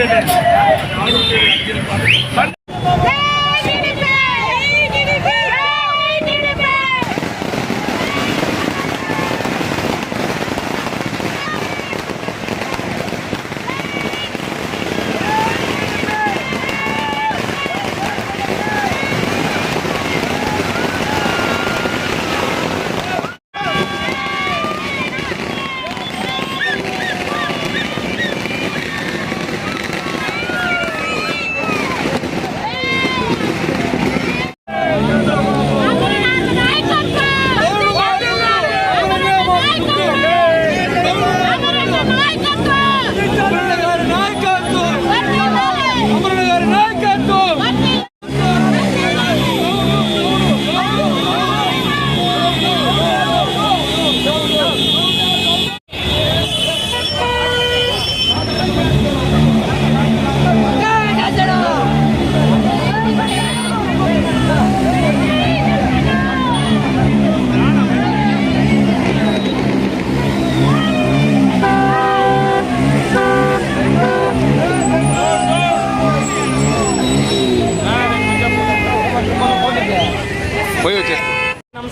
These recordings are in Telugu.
పోయి వచ్చే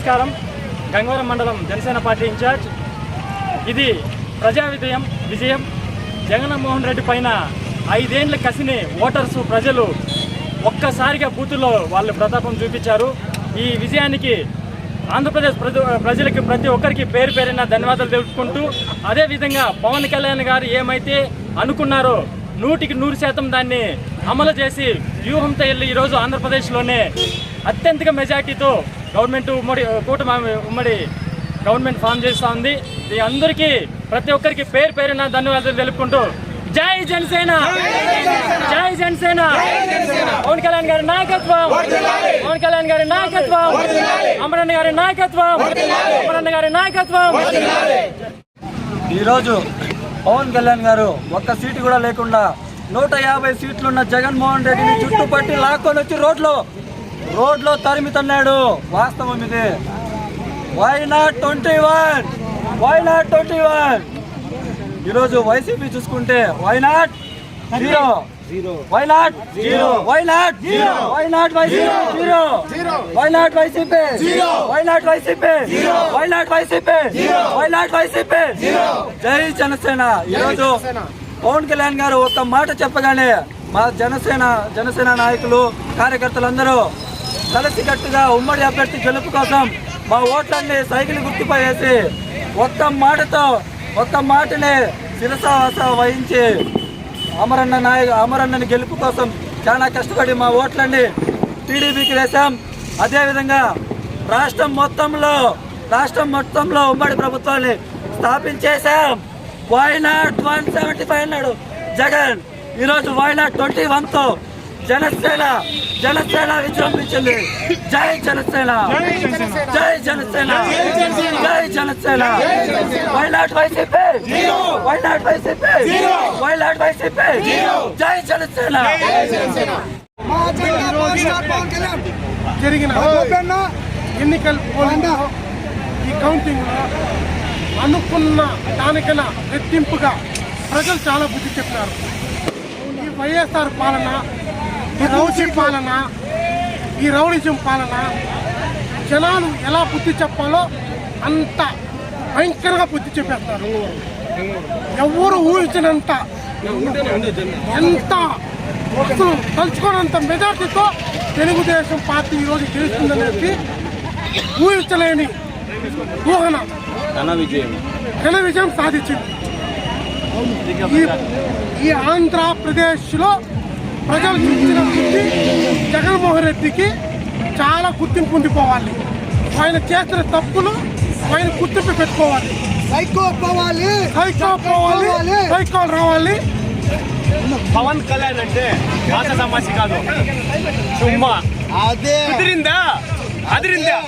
నమస్కారం. గంగవరం మండలం జనసేన పార్టీ ఇన్ఛార్జ్. ఇది ప్రజా విజయం విజయం. జగన్మోహన్ రెడ్డి పైన ఐదేండ్ల కసిని ఓటర్స్ ప్రజలు ఒక్కసారిగా బూతుల్లో వాళ్ళు ప్రతాపం చూపించారు. ఈ విజయానికి ఆంధ్రప్రదేశ్ ప్రజ ప్రజలకి ప్రతి ఒక్కరికి పేరు పేరిన ధన్యవాదాలు తెలుపుకుంటూ అదేవిధంగా పవన్ కళ్యాణ్ గారు ఏమైతే అనుకున్నారో నూటికి నూరు శాతం దాన్ని అమలు చేసి వ్యూహంతో వెళ్ళి ఈరోజు ఆంధ్రప్రదేశ్లోనే అత్యంత మెజార్టీతో గవర్నమెంట్ ఉమ్మడి కూటమి ఉమ్మడి గవర్నమెంట్ ఫామ్ చేస్తూ ఉంది ఈ అందరికీ ప్రతి ఒక్కరికి పేరు పేరున ధన్యవాదాలు తెలుపుకుంటూ జై జనసేన! జై జనసేన! పవన్ కళ్యాణ్ గారి నాయకత్వం! పవన్ కళ్యాణ్ గారి నాయకత్వం! అమరన్న గారి నాయకత్వం! అమరన్న గారి నాయకత్వం! ఈరోజు పవన్ కళ్యాణ్ గారు ఒక్క సీటు కూడా లేకుండా నూట యాభై సీట్లున్న జగన్మోహన్ రెడ్డిని చుట్టుపట్టి లాక్కొని వచ్చి రోడ్లో. రోడ్లో తరిమి తన్నాడు వాస్తవం ఇది. Why not twenty one why not twenty one ఈరోజు వైసీపీ చూసుకుంటే why not zero why not zero why not zero why not YCP? Zero why not YCP? Why not YCP? Why not YCP? Why not YCP? జై జనసేన. ఈరోజు పవన్ కళ్యాణ్ గారు ఒక మాట చెప్పగానే మా జనసేన జనసేన నాయకులు కార్యకర్తలందరూ కలిసికట్టుగా ఉమ్మడి అభ్యర్థి గెలుపు కోసం మా ఓట్లన్నీ సైకిల్ గుర్తుపై వేసి ఒక్క మాటతో ఒక్క మాటనే శిరసావాస వహించి అమరన్న నాయకు అమరన్నని గెలుపు కోసం చాలా కష్టపడి మా ఓట్లన్నీ టీడీపీకి వేశాం. అదేవిధంగా రాష్ట్రం మొత్తంలో రాష్ట్రం మొత్తంలో ఉమ్మడి ప్రభుత్వాన్ని స్థాపించేశాం. Why not one seventy five అన్నాడు. జగన్ ఈరోజు వై నాట్ ట్వంటీ వన్తో జనసేన జనసేన విజృంభించింది జై జనసేన. జై జనసేన. జై Janasena. Why not YCP why not YCP why not YCP జై జనసేన. జరిగిన ఎన్నికల ఈ కౌంటింగ్ అనుకున్న దానికన్నా రెట్టింపుగా ప్రజలు చాలా బుద్ధి చెప్పినారు. ఈ వైఎస్ఆర్ పాలన ఈ రౌడీ పాలన ఈ రౌడిజం పాలన జనాలు ఎలా బుద్ధి చెప్పాలో అంత భయంకరంగా బుద్ధి చెప్పేస్తారు ఎవరు ఊహించినంత ఎంత అసలు తలుచుకోనంత మెజార్టీతో తెలుగుదేశం పార్టీ ఈరోజు గెలుస్తుందని ఊహించలేని ఊహన. ఘన విజయం. ఘన విజయం సాధించింది. ఈ- ఆంధ్రప్రదేశ్లో ప్రజలు చూసిన బుద్ధి జగన్మోహన్ రెడ్డికి చాలా గుర్తింపు ఉండిపోవాలి. ఆయన చేసిన తప్పులు ఆయన గుర్తింపు పెట్టుకోవాలి. సైకో పోవాలి. హైకో పోవాలి. హైకో రావాలి. పవన్ కళ్యాణ్ అంటే భాష సమస్య కాదు. సుమ్మా. అదే. అదిరిందా? అదిరిందా?